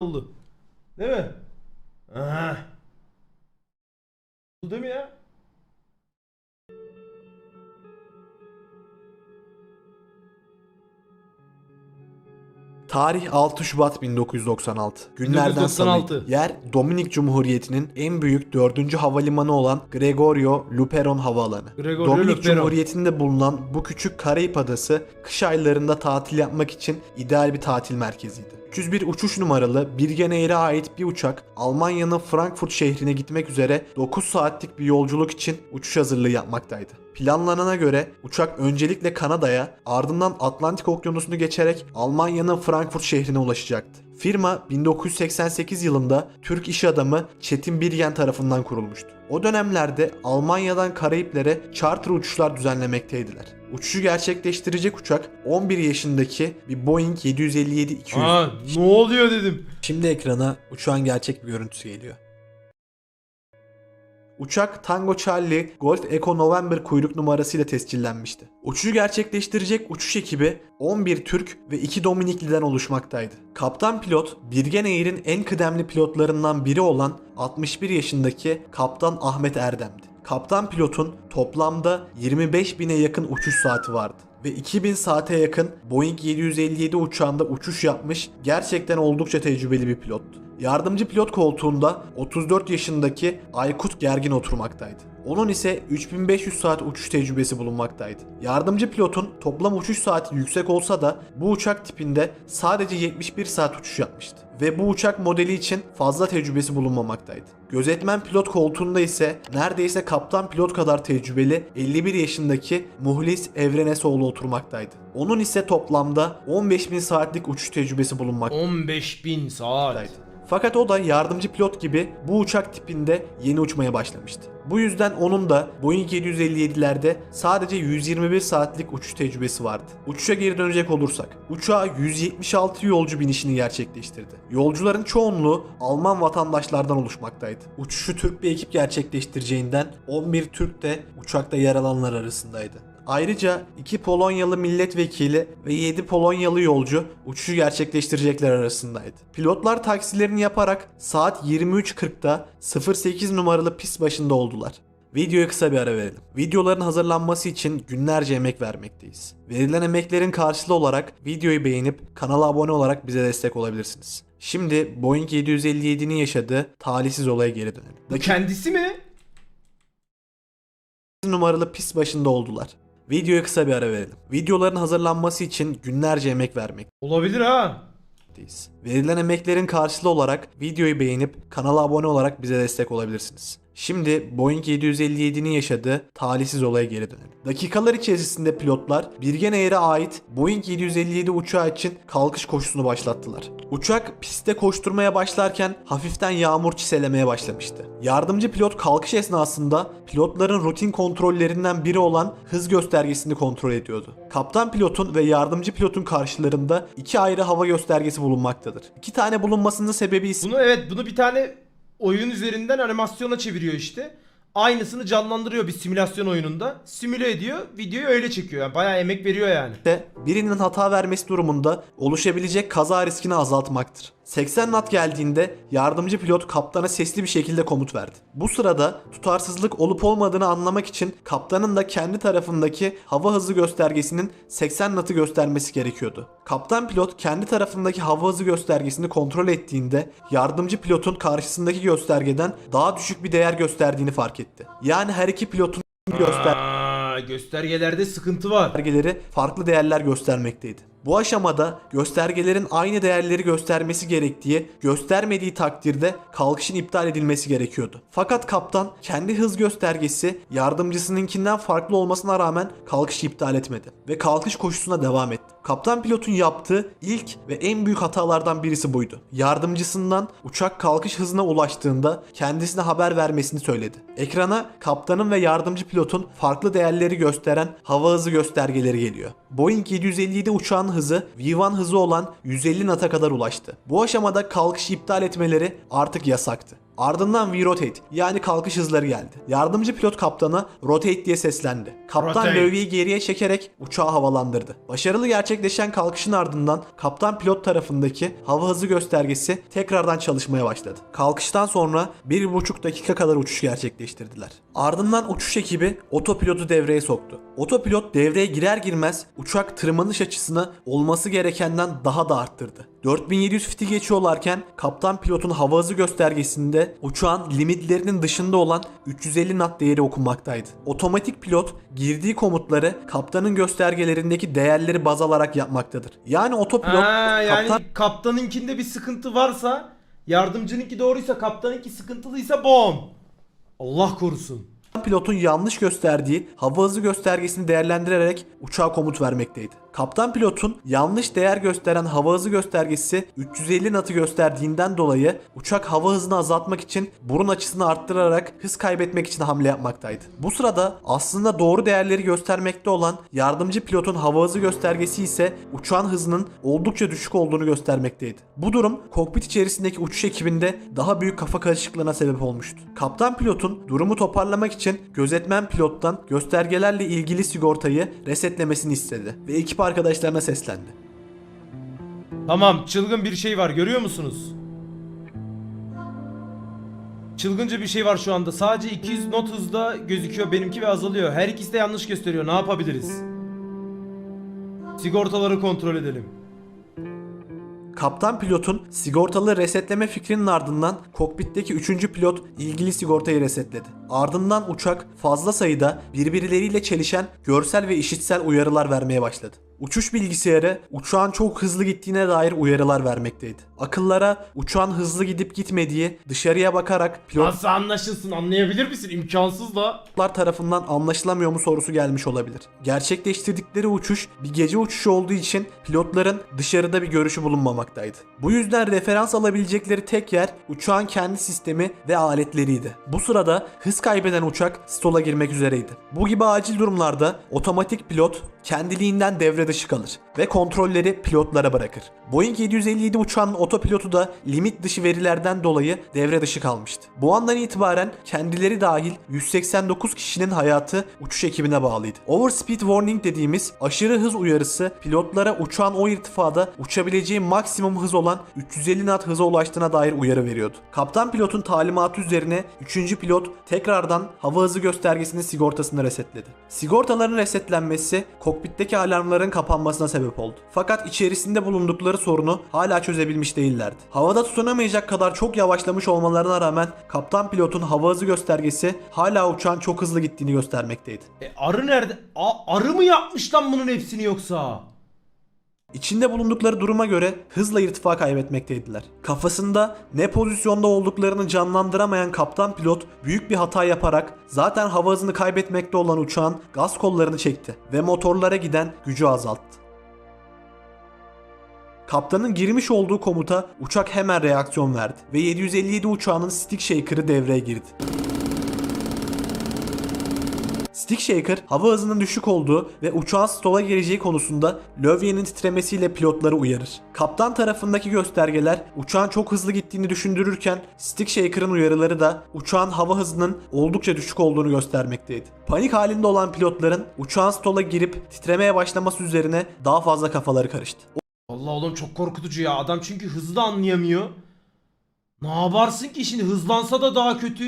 oldu. Değil mi? Aha. Oldu değil mi ya? Tarih 6 Şubat 1996. Günlerden 1996. salı. Yer Dominik Cumhuriyeti'nin en büyük 4. havalimanı olan Gregorio Luperon Havaalanı. Gregorio Dominik Luperon. Cumhuriyeti'nde bulunan bu küçük Karayip adası kış aylarında tatil yapmak için ideal bir tatil merkeziydi. 301 uçuş numaralı Birgen Air'e ait bir uçak Almanya'nın Frankfurt şehrine gitmek üzere 9 saatlik bir yolculuk için uçuş hazırlığı yapmaktaydı. Planlanana göre uçak öncelikle Kanada'ya ardından Atlantik Okyanusu'nu geçerek Almanya'nın Frankfurt şehrine ulaşacaktı. Firma 1988 yılında Türk iş adamı Çetin Birgen tarafından kurulmuştu. O dönemlerde Almanya'dan Karayiplere charter uçuşlar düzenlemekteydiler. Uçuşu gerçekleştirecek uçak 11 yaşındaki bir Boeing 757-200. Aa, ne oluyor dedim. Şimdi ekrana uçağın gerçek bir görüntüsü geliyor. Uçak Tango Charlie Golf Echo November kuyruk numarasıyla tescillenmişti. Uçuşu gerçekleştirecek uçuş ekibi 11 Türk ve 2 Dominikli'den oluşmaktaydı. Kaptan pilot Birgen Air'in en kıdemli pilotlarından biri olan 61 yaşındaki Kaptan Ahmet Erdem'di. Kaptan pilotun toplamda 25 bine yakın uçuş saati vardı ve 2000 saate yakın Boeing 757 uçağında uçuş yapmış gerçekten oldukça tecrübeli bir pilottu. Yardımcı pilot koltuğunda 34 yaşındaki Aykut Gergin oturmaktaydı. Onun ise 3500 saat uçuş tecrübesi bulunmaktaydı. Yardımcı pilotun toplam uçuş saati yüksek olsa da bu uçak tipinde sadece 71 saat uçuş yapmıştı. Ve bu uçak modeli için fazla tecrübesi bulunmamaktaydı. Gözetmen pilot koltuğunda ise neredeyse kaptan pilot kadar tecrübeli 51 yaşındaki Muhlis Evrenesoğlu oturmaktaydı. Onun ise toplamda 15.000 saatlik uçuş tecrübesi bulunmaktaydı. 15.000 saat. Fakat o da yardımcı pilot gibi bu uçak tipinde yeni uçmaya başlamıştı. Bu yüzden onun da Boeing 757'lerde sadece 121 saatlik uçuş tecrübesi vardı. Uçuşa geri dönecek olursak, uçağa 176 yolcu binişini gerçekleştirdi. Yolcuların çoğunluğu Alman vatandaşlardan oluşmaktaydı. Uçuşu Türk bir ekip gerçekleştireceğinden 11 Türk de uçakta yer alanlar arasındaydı. Ayrıca 2 Polonyalı milletvekili ve 7 Polonyalı yolcu uçuşu gerçekleştirecekler arasındaydı. Pilotlar taksilerini yaparak saat 23.40'da 08 numaralı pist başında oldular. Videoya kısa bir ara verelim. Videoların hazırlanması için günlerce emek vermekteyiz. Verilen emeklerin karşılığı olarak videoyu beğenip kanala abone olarak bize destek olabilirsiniz. Şimdi Boeing 757'nin yaşadığı talihsiz olaya geri dönelim. Bu kendisi mi? numaralı pist başında oldular. Videoya kısa bir ara verelim. Videoların hazırlanması için günlerce emek Olabilir ha. vermekteyiz. Verilen emeklerin karşılığı olarak videoyu beğenip kanala abone olarak bize destek olabilirsiniz. Şimdi Boeing 757'nin yaşadığı talihsiz olaya geri dönelim. Dakikalar içerisinde pilotlar Birgen Air'e ait Boeing 757 uçağı için kalkış koşusunu başlattılar. Uçak pistte koşturmaya başlarken hafiften yağmur çiselemeye başlamıştı. Yardımcı pilot kalkış esnasında pilotların rutin kontrollerinden biri olan hız göstergesini kontrol ediyordu. Kaptan pilotun ve yardımcı pilotun karşılarında iki ayrı hava göstergesi bulunmaktadır. İki tane bulunmasının sebebi ise Bunu evet bunu bir tane oyun üzerinden animasyona çeviriyor işte. Aynısını canlandırıyor bir simülasyon oyununda. Simüle ediyor. Videoyu öyle çekiyor. Yani bayağı emek veriyor yani. birinin hata vermesi durumunda oluşabilecek kaza riskini azaltmaktır. 80 knot geldiğinde yardımcı pilot kaptana sesli bir şekilde komut verdi. Bu sırada tutarsızlık olup olmadığını anlamak için kaptanın da kendi tarafındaki hava hızı göstergesinin 80 knot'ı göstermesi gerekiyordu. Kaptan pilot kendi tarafındaki hava hızı göstergesini kontrol ettiğinde yardımcı pilotun karşısındaki göstergeden daha düşük bir değer gösterdiğini fark etti. Yani her iki pilotun göster Aa, göstergelerde sıkıntı var. göstergeleri farklı değerler göstermekteydi. Bu aşamada göstergelerin aynı değerleri göstermesi gerektiği, göstermediği takdirde kalkışın iptal edilmesi gerekiyordu. Fakat kaptan kendi hız göstergesi yardımcısınınkinden farklı olmasına rağmen kalkışı iptal etmedi ve kalkış koşusuna devam etti. Kaptan pilotun yaptığı ilk ve en büyük hatalardan birisi buydu. Yardımcısından uçak kalkış hızına ulaştığında kendisine haber vermesini söyledi. Ekrana kaptanın ve yardımcı pilotun farklı değerleri gösteren hava hızı göstergeleri geliyor. Boeing 757 uçağın hızı V1 hızı olan 150 knot'a kadar ulaştı. Bu aşamada kalkışı iptal etmeleri artık yasaktı. Ardından V-Rotate yani kalkış hızları geldi. Yardımcı pilot kaptana Rotate diye seslendi. Kaptan Rotate. geriye çekerek uçağı havalandırdı. Başarılı gerçekleşen kalkışın ardından kaptan pilot tarafındaki hava hızı göstergesi tekrardan çalışmaya başladı. Kalkıştan sonra 1,5 dakika kadar uçuş gerçekleştirdiler. Ardından uçuş ekibi otopilotu devreye soktu. Otopilot devreye girer girmez uçak tırmanış açısını olması gerekenden daha da arttırdı. 4700 fiti geçiyorlarken kaptan pilotun hava hızı göstergesinde uçağın limitlerinin dışında olan 350 knot değeri okunmaktaydı. Otomatik pilot girdiği komutları kaptanın göstergelerindeki değerleri baz alarak yapmaktadır. Yani otopilot Ha, yani kaptan kaptanınkinde bir sıkıntı varsa yardımcınınki doğruysa kaptanınki sıkıntılıysa bom. Allah korusun. pilotun yanlış gösterdiği hava hızı göstergesini değerlendirerek uçağa komut vermekteydi. Kaptan pilotun yanlış değer gösteren hava hızı göstergesi 350 knot'ı gösterdiğinden dolayı uçak hava hızını azaltmak için burun açısını arttırarak hız kaybetmek için hamle yapmaktaydı. Bu sırada aslında doğru değerleri göstermekte olan yardımcı pilotun hava hızı göstergesi ise uçağın hızının oldukça düşük olduğunu göstermekteydi. Bu durum kokpit içerisindeki uçuş ekibinde daha büyük kafa karışıklığına sebep olmuştu. Kaptan pilotun durumu toparlamak için gözetmen pilottan göstergelerle ilgili sigortayı resetlemesini istedi ve ekip arkadaşlarına seslendi. Tamam çılgın bir şey var görüyor musunuz? Çılgınca bir şey var şu anda. Sadece 200 not hızda gözüküyor benimki ve azalıyor. Her ikisi de yanlış gösteriyor. Ne yapabiliriz? Sigortaları kontrol edelim. Kaptan pilotun sigortalı resetleme fikrinin ardından kokpitteki 3. pilot ilgili sigortayı resetledi. Ardından uçak fazla sayıda birbirleriyle çelişen görsel ve işitsel uyarılar vermeye başladı. Uçuş bilgisayarı uçağın çok hızlı gittiğine dair uyarılar vermekteydi. Akıllara uçağın hızlı gidip gitmediği dışarıya bakarak pilotlar Nasıl anlaşılsın anlayabilir misin? İmkansız da. tarafından anlaşılamıyor mu sorusu gelmiş olabilir. Gerçekleştirdikleri uçuş bir gece uçuşu olduğu için pilotların dışarıda bir görüşü bulunmamaktaydı. Bu yüzden referans alabilecekleri tek yer uçağın kendi sistemi ve aletleriydi. Bu sırada hız kaybeden uçak stola girmek üzereydi. Bu gibi acil durumlarda otomatik pilot kendiliğinden devre dışı kalır ve kontrolleri pilotlara bırakır. Boeing 757 uçağının otopilotu da limit dışı verilerden dolayı devre dışı kalmıştı. Bu andan itibaren kendileri dahil 189 kişinin hayatı uçuş ekibine bağlıydı. Overspeed warning dediğimiz aşırı hız uyarısı pilotlara uçağın o irtifada uçabileceği maksimum hız olan 350 knot hıza ulaştığına dair uyarı veriyordu. Kaptan pilotun talimatı üzerine 3. pilot tekrardan hava hızı göstergesinin sigortasını resetledi. Sigortaların resetlenmesi kokpitteki alarmların kapanmasına sebep oldu. Fakat içerisinde bulundukları sorunu hala çözebilmiş değillerdi. Havada tutunamayacak kadar çok yavaşlamış olmalarına rağmen kaptan pilotun hava hızı göstergesi hala uçağın çok hızlı gittiğini göstermekteydi. E, arı nerede? A- arı mı yapmış lan bunun hepsini yoksa? İçinde bulundukları duruma göre hızla irtifa kaybetmekteydiler. Kafasında ne pozisyonda olduklarını canlandıramayan kaptan pilot büyük bir hata yaparak zaten hava hızını kaybetmekte olan uçağın gaz kollarını çekti ve motorlara giden gücü azalttı. Kaptanın girmiş olduğu komuta uçak hemen reaksiyon verdi ve 757 uçağının stick shaker'ı devreye girdi. Stick Shaker hava hızının düşük olduğu ve uçağın stola geleceği konusunda lövyenin titremesiyle pilotları uyarır. Kaptan tarafındaki göstergeler uçağın çok hızlı gittiğini düşündürürken Stick Shaker'ın uyarıları da uçağın hava hızının oldukça düşük olduğunu göstermekteydi. Panik halinde olan pilotların uçağın stola girip titremeye başlaması üzerine daha fazla kafaları karıştı. Allah oğlum çok korkutucu ya. Adam çünkü hızlı da anlayamıyor. Ne yaparsın ki şimdi hızlansa da daha kötü.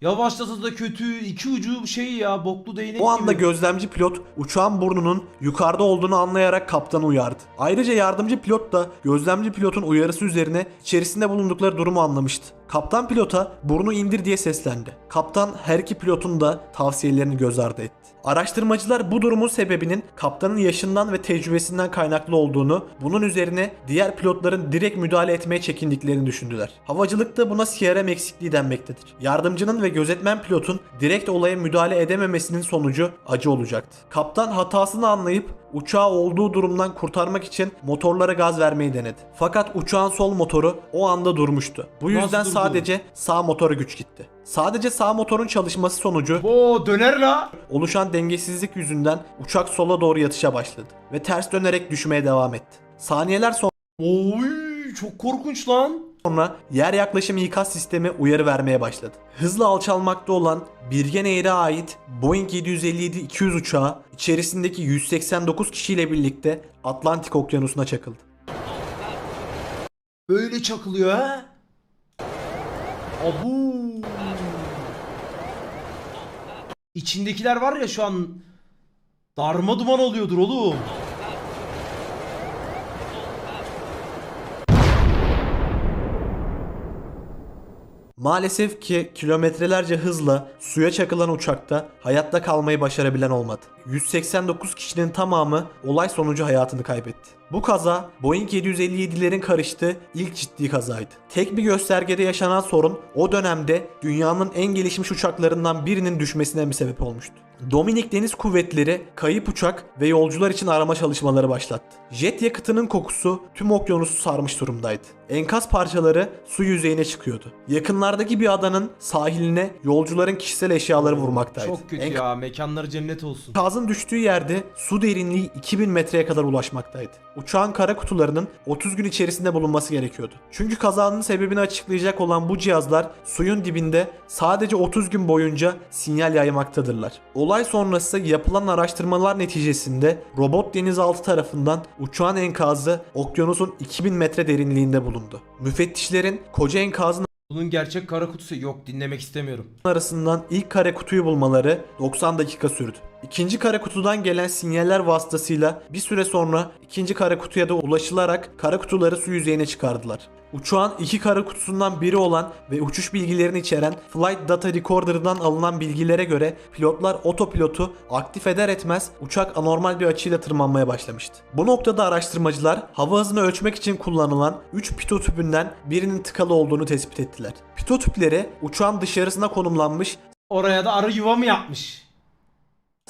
Yavaşlasa da kötü. İki ucu şey ya boklu değnek O anda gibi. gözlemci pilot uçağın burnunun yukarıda olduğunu anlayarak kaptanı uyardı. Ayrıca yardımcı pilot da gözlemci pilotun uyarısı üzerine içerisinde bulundukları durumu anlamıştı. Kaptan pilota burnu indir diye seslendi. Kaptan her iki pilotun da tavsiyelerini göz ardı etti. Araştırmacılar bu durumun sebebinin kaptanın yaşından ve tecrübesinden kaynaklı olduğunu, bunun üzerine diğer pilotların direkt müdahale etmeye çekindiklerini düşündüler. Havacılıkta buna CRM eksikliği denmektedir. Yardımcının ve gözetmen pilotun direkt olaya müdahale edememesinin sonucu acı olacaktı. Kaptan hatasını anlayıp uçağı olduğu durumdan kurtarmak için motorlara gaz vermeyi denedi. Fakat uçağın sol motoru o anda durmuştu. Bu Nasıl yüzden durdu? sadece sağ motora güç gitti. Sadece sağ motorun çalışması sonucu Oo döner la. oluşan dengesizlik yüzünden uçak sola doğru yatışa başladı ve ters dönerek düşmeye devam etti. Saniyeler sonra Oy çok korkunç lan. Sonra yer yaklaşım ikaz sistemi uyarı vermeye başladı. Hızla alçalmakta olan Birgen Air'e ait Boeing 757-200 uçağı içerisindeki 189 kişiyle birlikte Atlantik Okyanusu'na çakıldı. Böyle çakılıyor ha. Abu. İçindekiler var ya şu an darma duman oluyordur oğlum. Maalesef ki kilometrelerce hızla suya çakılan uçakta hayatta kalmayı başarabilen olmadı. 189 kişinin tamamı olay sonucu hayatını kaybetti. Bu kaza Boeing 757'lerin karıştığı ilk ciddi kazaydı. Tek bir göstergede yaşanan sorun o dönemde dünyanın en gelişmiş uçaklarından birinin düşmesine mi sebep olmuştu? Dominik Deniz Kuvvetleri kayıp uçak ve yolcular için arama çalışmaları başlattı. Jet yakıtının kokusu tüm okyanusu sarmış durumdaydı. Enkaz parçaları su yüzeyine çıkıyordu. Yakınlardaki bir adanın sahiline yolcuların kişisel eşyaları vurmaktaydı. Çok kötü Enk- ya. Mekanları cennet olsun. Enkazın düştüğü yerde su derinliği 2000 metreye kadar ulaşmaktaydı. Uçağın kara kutularının 30 gün içerisinde bulunması gerekiyordu. Çünkü kazanın sebebini açıklayacak olan bu cihazlar suyun dibinde sadece 30 gün boyunca sinyal yaymaktadırlar. Olay sonrası yapılan araştırmalar neticesinde robot denizaltı tarafından uçağın enkazı okyanusun 2000 metre derinliğinde bulundu. Müfettişlerin koca enkazın Bunun gerçek kara kutusu yok dinlemek istemiyorum. arasından ilk kare kutuyu bulmaları 90 dakika sürdü. İkinci kare kutudan gelen sinyaller vasıtasıyla bir süre sonra ikinci kare kutuya da ulaşılarak kara kutuları su yüzeyine çıkardılar. Uçağın iki kara kutusundan biri olan ve uçuş bilgilerini içeren Flight Data Recorder'dan alınan bilgilere göre pilotlar otopilotu aktif eder etmez uçak anormal bir açıyla tırmanmaya başlamıştı. Bu noktada araştırmacılar hava hızını ölçmek için kullanılan 3 pito tüpünden birinin tıkalı olduğunu tespit ettiler. Pito tüpleri uçağın dışarısına konumlanmış Oraya da arı yuva mı yapmış?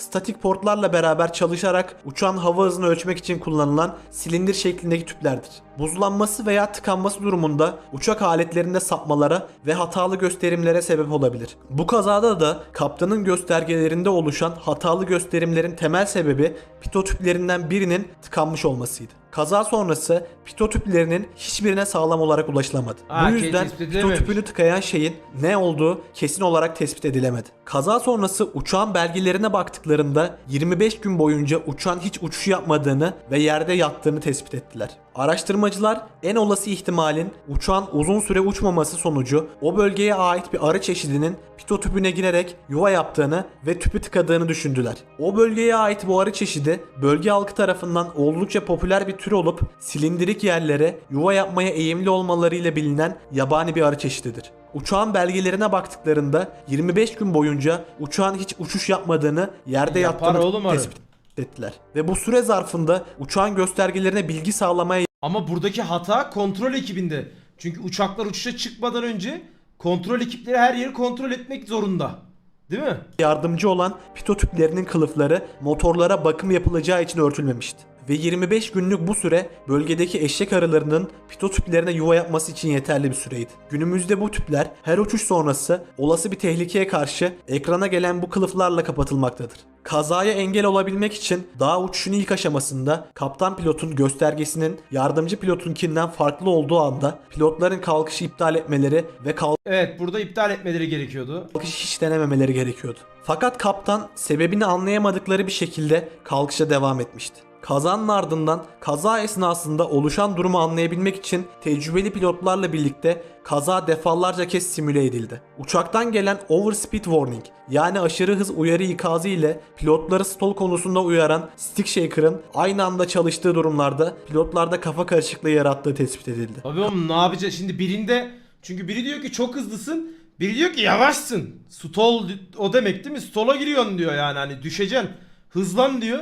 Statik portlarla beraber çalışarak uçağın hava hızını ölçmek için kullanılan silindir şeklindeki tüplerdir. Buzlanması veya tıkanması durumunda uçak aletlerinde sapmalara ve hatalı gösterimlere sebep olabilir. Bu kazada da kaptanın göstergelerinde oluşan hatalı gösterimlerin temel sebebi pito tüplerinden birinin tıkanmış olmasıydı. Kaza sonrası pito tüplerinin hiçbirine sağlam olarak ulaşılamadı. Ha, Bu yüzden pito tüpünü tıkayan şeyin ne olduğu kesin olarak tespit edilemedi. Kaza sonrası uçağın belgelerine baktıklarında 25 gün boyunca uçağın hiç uçuş yapmadığını ve yerde yattığını tespit ettiler. Araştırmacılar en olası ihtimalin uçağın uzun süre uçmaması sonucu o bölgeye ait bir arı çeşidinin pito tüpüne girerek yuva yaptığını ve tüpü tıkadığını düşündüler. O bölgeye ait bu arı çeşidi bölge halkı tarafından oldukça popüler bir tür olup silindirik yerlere yuva yapmaya eğimli olmalarıyla bilinen yabani bir arı çeşididir. Uçağın belgelerine baktıklarında 25 gün boyunca uçağın hiç uçuş yapmadığını, yerde Yapar yattığını tespit ettiler. Ve bu süre zarfında uçağın göstergelerine bilgi sağlamaya Ama buradaki hata kontrol ekibinde. Çünkü uçaklar uçuşa çıkmadan önce kontrol ekipleri her yeri kontrol etmek zorunda. Değil mi? yardımcı olan pito tüplerinin kılıfları motorlara bakım yapılacağı için örtülmemişti. Ve 25 günlük bu süre bölgedeki eşek arılarının pito tüplerine yuva yapması için yeterli bir süreydi. Günümüzde bu tüpler her uçuş sonrası olası bir tehlikeye karşı ekrana gelen bu kılıflarla kapatılmaktadır. Kazaya engel olabilmek için dağ uçuşun ilk aşamasında kaptan pilotun göstergesinin yardımcı pilotunkinden farklı olduğu anda pilotların kalkışı iptal etmeleri ve Evet burada iptal etmeleri gerekiyordu. kalkış hiç denememeleri gerekiyordu. Fakat kaptan sebebini anlayamadıkları bir şekilde kalkışa devam etmişti. Kazanın ardından kaza esnasında oluşan durumu anlayabilmek için tecrübeli pilotlarla birlikte kaza defalarca kez simüle edildi. Uçaktan gelen overspeed warning yani aşırı hız uyarı ikazı ile pilotları stall konusunda uyaran stick shaker'ın aynı anda çalıştığı durumlarda pilotlarda kafa karışıklığı yarattığı tespit edildi. Abi oğlum ne yapacağız? Şimdi birinde çünkü biri diyor ki çok hızlısın. Biri diyor ki yavaşsın. Stall o demek değil mi? Stola giriyorsun diyor yani hani düşeceksin. Hızlan diyor.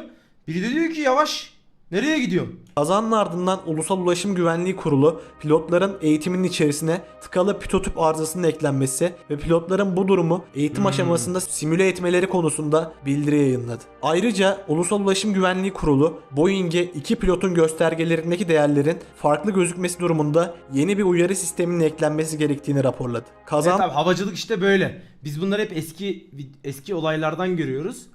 Biri de diyor ki yavaş. Nereye gidiyorsun? Kazanın ardından Ulusal Ulaşım Güvenliği Kurulu pilotların eğitiminin içerisine tıkalı pitotüp arızasının eklenmesi ve pilotların bu durumu eğitim aşamasında simüle etmeleri konusunda bildiri yayınladı. Ayrıca Ulusal Ulaşım Güvenliği Kurulu Boeing'e iki pilotun göstergelerindeki değerlerin farklı gözükmesi durumunda yeni bir uyarı sisteminin eklenmesi gerektiğini raporladı. Kazan Evet abi havacılık işte böyle. Biz bunları hep eski eski olaylardan görüyoruz.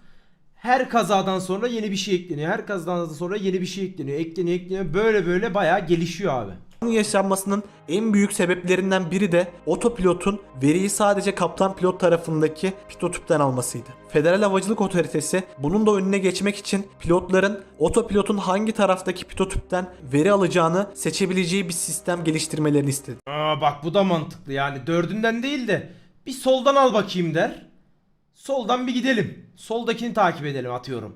Her kazadan sonra yeni bir şey ekleniyor. Her kazadan sonra yeni bir şey ekleniyor. Ekleniyor ekleniyor. Böyle böyle bayağı gelişiyor abi. yaşanmasının en büyük sebeplerinden biri de otopilotun veriyi sadece kaptan pilot tarafındaki pitotüpten almasıydı. Federal Havacılık Otoritesi bunun da önüne geçmek için pilotların otopilotun hangi taraftaki pitotüpten veri alacağını seçebileceği bir sistem geliştirmelerini istedi. Aa bak bu da mantıklı yani dördünden değil de bir soldan al bakayım der. Soldan bir gidelim. Soldakini takip edelim atıyorum.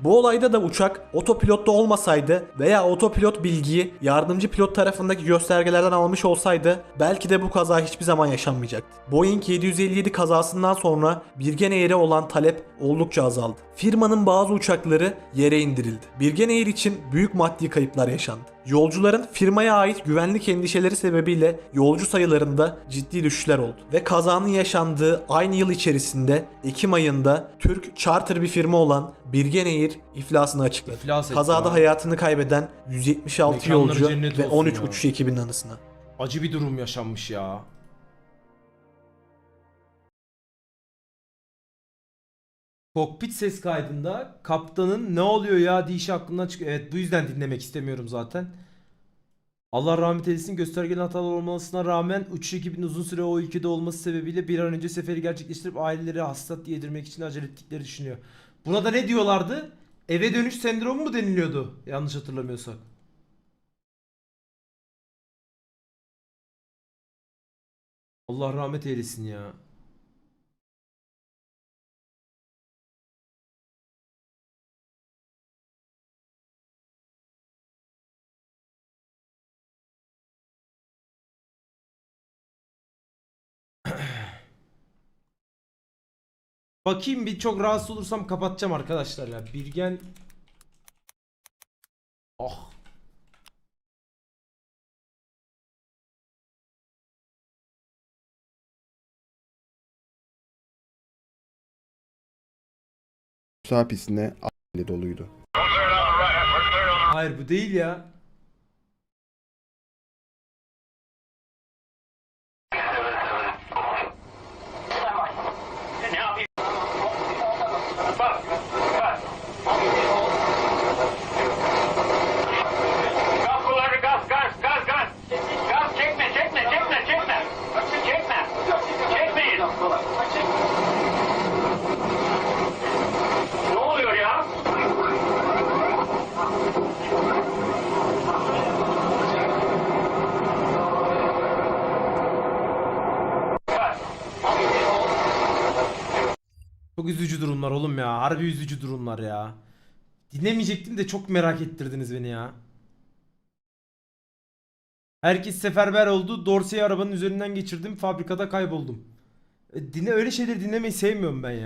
Bu olayda da uçak otopilotta olmasaydı veya otopilot bilgiyi yardımcı pilot tarafındaki göstergelerden almış olsaydı belki de bu kaza hiçbir zaman yaşanmayacaktı. Boeing 757 kazasından sonra Birgen Air'e olan talep oldukça azaldı. Firmanın bazı uçakları yere indirildi. Birgen Air için büyük maddi kayıplar yaşandı. Yolcuların firmaya ait güvenlik endişeleri sebebiyle yolcu sayılarında ciddi düşüşler oldu. Ve kazanın yaşandığı aynı yıl içerisinde Ekim ayında Türk charter bir firma olan Birgen Air iflasını açıkladı. İflas etti Kazada ha. hayatını kaybeden 176 Mekanları yolcu cennet ve olsun 13 ya. uçuş ekibinin anısına. Acı bir durum yaşanmış ya. Kokpit ses kaydında kaptanın ne oluyor ya dişi aklından çıkıyor. Evet bu yüzden dinlemek istemiyorum zaten. Allah rahmet eylesin göstergeli hatalar olmasına rağmen uçuş ekibinin uzun süre o ülkede olması sebebiyle bir an önce seferi gerçekleştirip aileleri hastat yedirmek için acele ettikleri düşünüyor. Buna da ne diyorlardı? Eve dönüş sendromu mu deniliyordu? Yanlış hatırlamıyorsak. Allah rahmet eylesin ya. Bakayım bir çok rahatsız olursam kapatacağım arkadaşlar ya. Birgen Ah. Sağ pistine a**le doluydu. Hayır bu değil ya. Gaz kullanı gaz gaz gaz gaz. Gaz çekme çekme çekme çekme. Çekme. Çekmeyin. Ne oluyor ya? Çok üzücü durumlar oğlum ya. Harbi üzücü durumlar ya. Dinlemeyecektim de çok merak ettirdiniz beni ya. Herkes seferber oldu. Dorsey'i arabanın üzerinden geçirdim. Fabrikada kayboldum. E, Dinle öyle şeyleri dinlemeyi sevmiyorum ben ya.